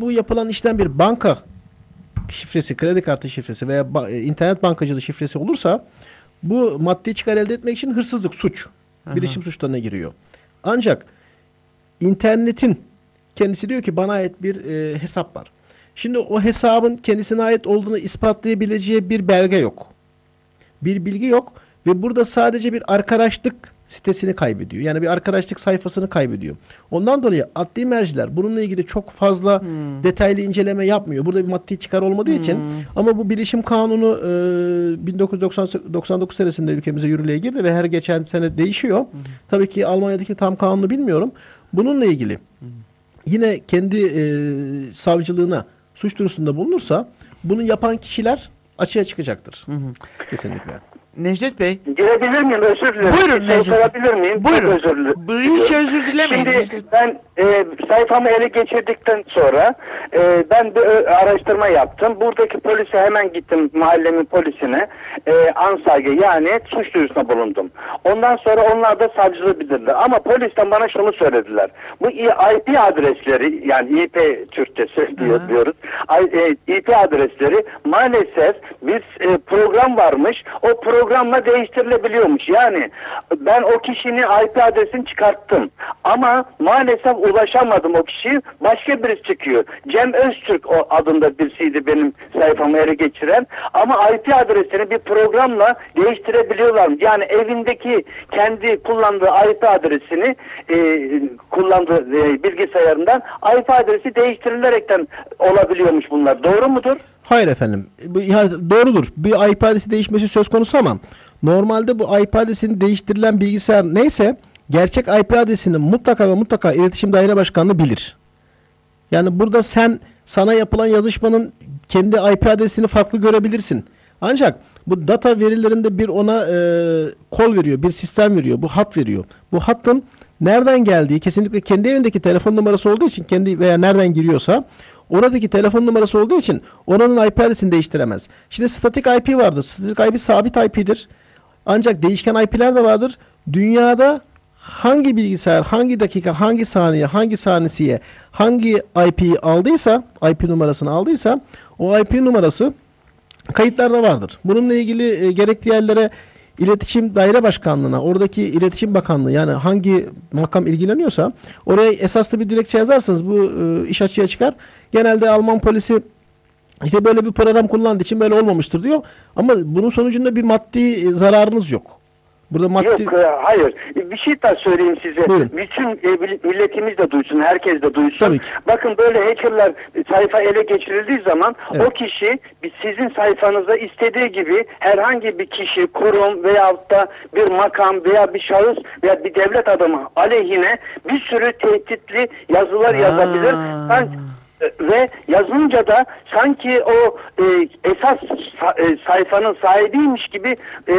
bu yapılan işlem bir banka şifresi, kredi kartı şifresi veya ba- e, internet bankacılığı şifresi olursa bu maddi çıkar elde etmek için hırsızlık suç. Bilişim suçlarına giriyor. Ancak internetin kendisi diyor ki bana ait bir e, hesap var. Şimdi o hesabın kendisine ait olduğunu ispatlayabileceği bir belge yok. Bir bilgi yok ve burada sadece bir arkadaşlık sitesini kaybediyor. Yani bir arkadaşlık sayfasını kaybediyor. Ondan dolayı adli merciler bununla ilgili çok fazla detaylı inceleme yapmıyor. Burada bir maddi çıkar olmadığı için ama bu bilişim kanunu e, 1999 senesinde ülkemize yürürlüğe girdi ve her geçen sene değişiyor. Tabii ki Almanya'daki tam kanunu bilmiyorum. Bununla ilgili yine kendi e, savcılığına suç duyurusunda bulunursa bunu yapan kişiler açığa çıkacaktır. Kesinlikle. Necdet Bey. Girebilir miyim? Özür dilerim. Buyurun şey Necdet. sorabilir miyim? Buyurun. Çok özür dilerim. Hiç özür dilemeyin. Şimdi Necdet. ben e, sayfamı ele geçirdikten sonra e, ben bir araştırma yaptım. Buradaki polise hemen gittim mahallemin polisine. E, ansage yani suç duyurusuna bulundum. Ondan sonra onlar da savcılığı bildirdiler. Ama polisten bana şunu söylediler. Bu IP adresleri yani IP Türkçesi diyor, diyoruz. I- e, IP adresleri maalesef biz e, program varmış. O programla değiştirilebiliyormuş. Yani ben o kişinin IP adresini çıkarttım. Ama maalesef ulaşamadım o kişiyi. Başka birisi çıkıyor. Cem Öztürk adında birisiydi benim sayfamı ele geçiren. Ama IP adresini bir programla değiştirebiliyorlar. Yani evindeki kendi kullandığı IP adresini e, kullandığı e, bilgisayarından IP adresi değiştirilerekten olabiliyormuş bunlar. Doğru mudur? Hayır efendim. Doğrudur. Bir IP adresi değişmesi söz konusu ama normalde bu IP adresinin değiştirilen bilgisayar neyse gerçek IP adresini mutlaka ve mutlaka iletişim daire başkanlığı bilir. Yani burada sen sana yapılan yazışmanın kendi IP adresini farklı görebilirsin. Ancak bu data verilerinde bir ona e, kol veriyor, bir sistem veriyor, bu hat veriyor. Bu hattın nereden geldiği kesinlikle kendi evindeki telefon numarası olduğu için kendi veya nereden giriyorsa oradaki telefon numarası olduğu için oranın IP adresini değiştiremez. Şimdi statik IP vardır. Statik IP sabit IP'dir. Ancak değişken IP'ler de vardır. Dünyada hangi bilgisayar, hangi dakika, hangi saniye, hangi saniyeye, hangi IP'yi aldıysa, IP numarasını aldıysa o IP numarası kayıtlarda vardır. Bununla ilgili e, gerekli yerlere İletişim Daire Başkanlığı'na, oradaki İletişim Bakanlığı yani hangi makam ilgileniyorsa oraya esaslı bir dilekçe yazarsanız bu e, iş açığa çıkar. Genelde Alman polisi işte böyle bir program kullandığı için böyle olmamıştır diyor. Ama bunun sonucunda bir maddi e, zararınız yok. Burada maddi Yok hayır. Bir şey daha söyleyeyim size. Buyurun. Bütün e, mil- milletimiz de duysun, herkes de duysun. Tabii ki. Bakın böyle hackerlar e, sayfa ele geçirildiği zaman Evet. o kişi sizin sayfanıza istediği gibi herhangi bir kişi, kurum veyahut da bir makam veya bir şahıs veya bir devlet adamı aleyhine bir sürü tehditli yazılar yazabilir. Ben ve yazınca da sanki o e, esas sa- e, sayfanın sahibiymiş gibi e,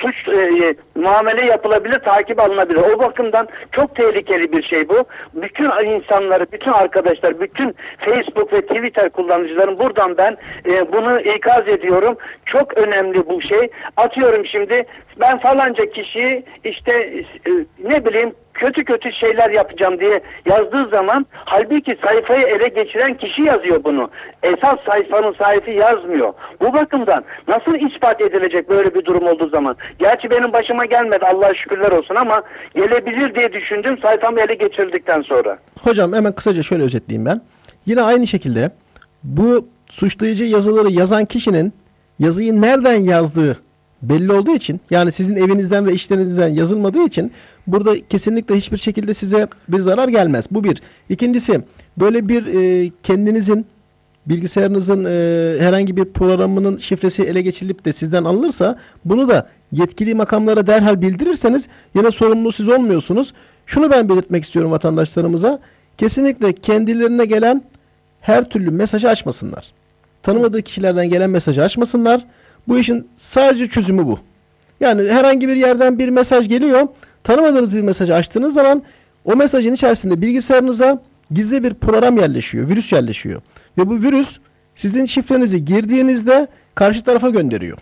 suç e, muamele yapılabilir, takip alınabilir. O bakımdan çok tehlikeli bir şey bu. Bütün insanları, bütün arkadaşlar, bütün Facebook ve Twitter kullanıcıların buradan ben e, bunu ikaz ediyorum. Çok önemli bu şey. Atıyorum şimdi ben falanca kişiyi işte e, ne bileyim kötü kötü şeyler yapacağım diye yazdığı zaman halbuki sayfayı ele geçiren kişi yazıyor bunu. Esas sayfanın sahibi yazmıyor. Bu bakımdan nasıl ispat edilecek böyle bir durum olduğu zaman? Gerçi benim başıma gelmedi Allah'a şükürler olsun ama gelebilir diye düşündüm sayfamı ele geçirildikten sonra. Hocam hemen kısaca şöyle özetleyeyim ben. Yine aynı şekilde bu suçlayıcı yazıları yazan kişinin yazıyı nereden yazdığı belli olduğu için yani sizin evinizden ve işlerinizden yazılmadığı için burada kesinlikle hiçbir şekilde size bir zarar gelmez. Bu bir. İkincisi böyle bir e, kendinizin bilgisayarınızın e, herhangi bir programının şifresi ele geçirilip de sizden alınırsa bunu da yetkili makamlara derhal bildirirseniz yine sorumlu siz olmuyorsunuz. Şunu ben belirtmek istiyorum vatandaşlarımıza. Kesinlikle kendilerine gelen her türlü mesajı açmasınlar. Tanımadığı kişilerden gelen mesajı açmasınlar. Bu işin sadece çözümü bu. Yani herhangi bir yerden bir mesaj geliyor. Tanımadığınız bir mesajı açtığınız zaman o mesajın içerisinde bilgisayarınıza gizli bir program yerleşiyor, virüs yerleşiyor. Ve bu virüs sizin şifrenizi girdiğinizde karşı tarafa gönderiyor.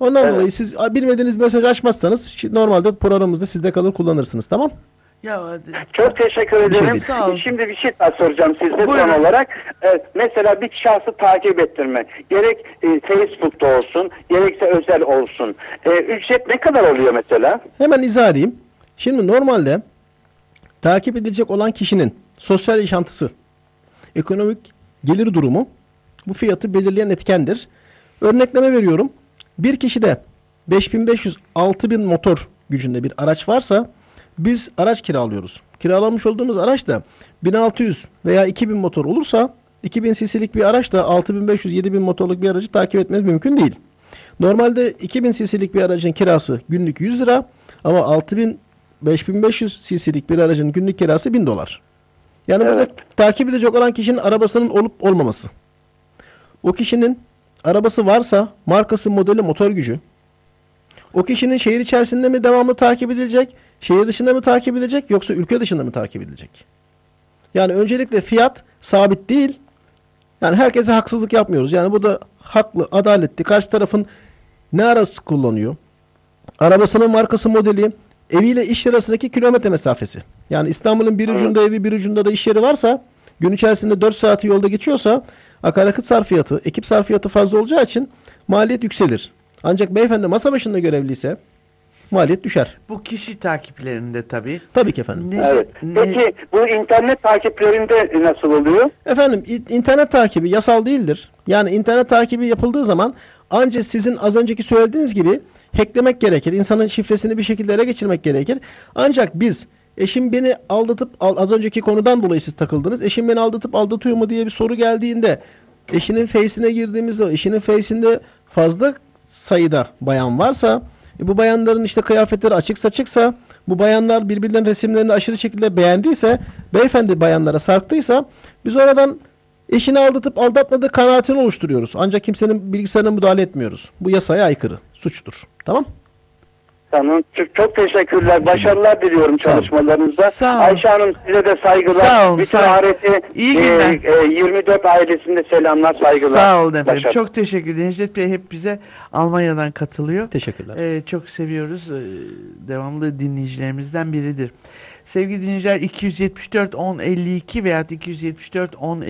Ondan Evet. dolayı siz bilmediğiniz mesaj açmazsanız normalde programımızda sizde kalır kullanırsınız tamam? Ya hadi. Çok teşekkür ederim. değil. Sağ ol. Şimdi bir şey daha soracağım size son olarak. Ee, mesela bir şahsı takip ettirme. Gerek e, Facebook'ta olsun, gerekse özel olsun. Ee, ücret ne kadar oluyor mesela? Hemen izah edeyim. Şimdi normalde takip edilecek olan kişinin sosyal yaşantısı, ekonomik gelir durumu bu fiyatı belirleyen etkendir. Örnekleme veriyorum. Bir kişide 5500-6000 motor gücünde bir araç varsa biz araç kiralıyoruz. Kiralamış olduğumuz araç da 1600 veya 2000 motor olursa 2000 cc'lik bir araç da 6500-7000 motorluk bir aracı takip etmemiz mümkün değil. Normalde 2000 cc'lik bir aracın kirası günlük 100 lira ama 6000 5500 cc'lik bir aracın günlük kirası 1000 dolar. Yani burada takip edecek olan kişinin arabasının olup olmaması. O kişinin arabası varsa markası, modeli, motor gücü. O kişinin şehir içerisinde mi devamlı takip edilecek, şehir dışında mı takip edilecek yoksa ülke dışında mı takip edilecek? Yani öncelikle fiyat sabit değil. Yani herkese haksızlık yapmıyoruz. Yani bu da haklı, adaletli. Karşı tarafın ne arası kullanıyor? Arabasının markası, modeli, eviyle iş arasındaki kilometre mesafesi. Yani İstanbul'un bir ucunda evi bir ucunda da iş yeri varsa gün içerisinde 4 saati yolda geçiyorsa akaryakıt sarfiyatı, ekip sarfiyatı fazla olacağı için maliyet yükselir. Ancak beyefendi masa başında görevliyse maliyet düşer. Bu kişi takiplerinde tabii. Tabii ki efendim. Ne- Evet. ne- Peki bu internet takiplerinde nasıl oluyor? Efendim internet takibi yasal değildir. Yani internet takibi yapıldığı zaman ancak sizin az önceki söylediğiniz gibi hacklemek gerekir. İnsanın şifresini bir şekilde ele geçirmek gerekir. Ancak biz eşim beni aldatıp al- az önceki konudan dolayı siz takıldınız. Eşim beni aldatıp aldatıyor mu diye bir soru geldiğinde eşinin face'ine girdiğimizde eşinin face'inde fazla sayıda bayan varsa e, bu bayanların işte kıyafetleri açık saçıksa bu bayanlar birbirlerinin resimlerini aşırı şekilde beğendiyse beyefendi bayanlara sarktıysa biz oradan eşini aldatıp aldatmadığı kanaatini oluşturuyoruz. Ancak kimsenin bilgisayarına müdahale etmiyoruz. Bu yasaya aykırı. Suçtur. Tamam? Tamam. Çok, çok teşekkürler. Başarılar diliyorum çalışmalarınızda. Sağ ol. Ayşe Hanım size de saygılar. Sağ ol, Bütün sağ ol. İyi e, günler. e, 24 ailesinde selamlar, saygılar. Sağ olun efendim. Başarılar. Çok teşekkür ederim. Necdet Bey hep bize Almanya'dan katılıyor. Teşekkürler. Ee, çok seviyoruz. Ee, devamlı dinleyicilerimizden biridir. Sevgili dinleyiciler 274 10 52 veya 274 10